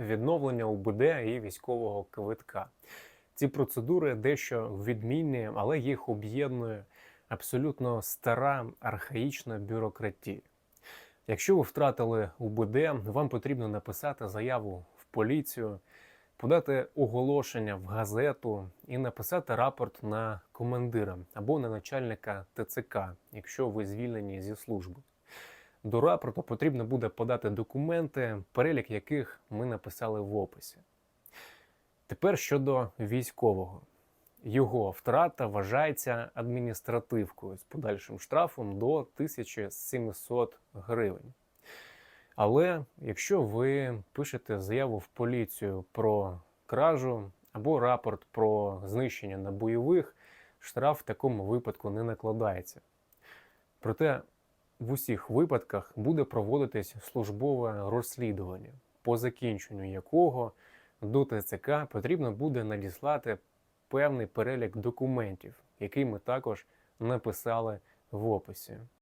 відновлення УБД і військового квитка. Ці процедури дещо відмінні, але їх об'єднує абсолютно стара архаїчна бюрократія. Якщо ви втратили УБД, вам потрібно написати заяву в поліцію, подати оголошення в газету і написати рапорт на командира або на начальника ТЦК, якщо ви звільнені зі служби. До рапорту потрібно буде подати документи, перелік яких ми написали в описі. Тепер щодо військового. Його втрата вважається адміністративкою з подальшим штрафом до 1700 гривень. Але якщо ви пишете заяву в поліцію про кражу або рапорт про знищення на бойових, штраф в такому випадку не накладається. Проте в усіх випадках буде проводитись службове розслідування, по закінченню якого до ТЦК потрібно буде надіслати певний перелік документів, який ми також написали в описі.